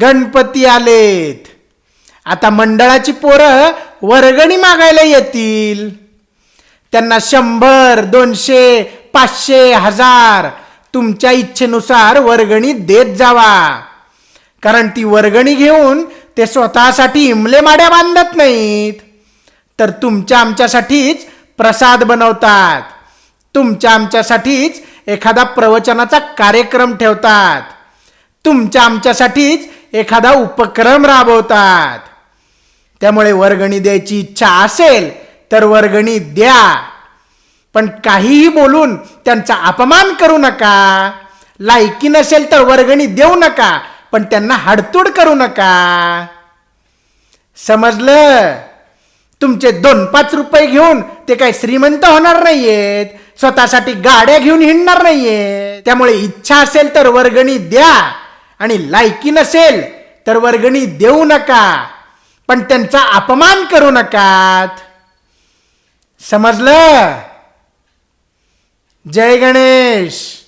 गणपती आलेत. आता मंडळाची पोरं वर्गणी मागायला येतील. त्यांना शंभर दोनशे पाचशे हजार तुमच्या इच्छेनुसार वर्गणी देत जावा. कारण ती वर्गणी घेऊन ते स्वतःसाठी इमले माड्या बांधत नाहीत. तर तुमच्या आमच्यासाठीच प्रसाद बनवतात. तुमच्या आमच्यासाठीच एखादा प्रवचनाचा कार्यक्रम ठेवतात. तुमच्या आमच्यासाठीच एखादा उपक्रम राबवतात. त्यामुळे वर्गणी द्यायची इच्छा असेल तर वर्गणी द्या. पण काहीही बोलून त्यांचा अपमान करू नका. लायकी नसेल तर वर्गणी देऊ नका पण त्यांना हाडतूड करू नका. समजलं? तुमचे दोन पाच रुपये घेऊन ते काही श्रीमंत होणार नाहीयेत? स्वतःसाठी गाड्या घेऊन हिंडणार नाहीये त्यामुळे इच्छा असेल तर वर्गणी द्या. आणि लायकी नसेल तर वर्गणी देऊ नका. पण त्यांचा अपमान करू नकात. समजलं? जय गणेश.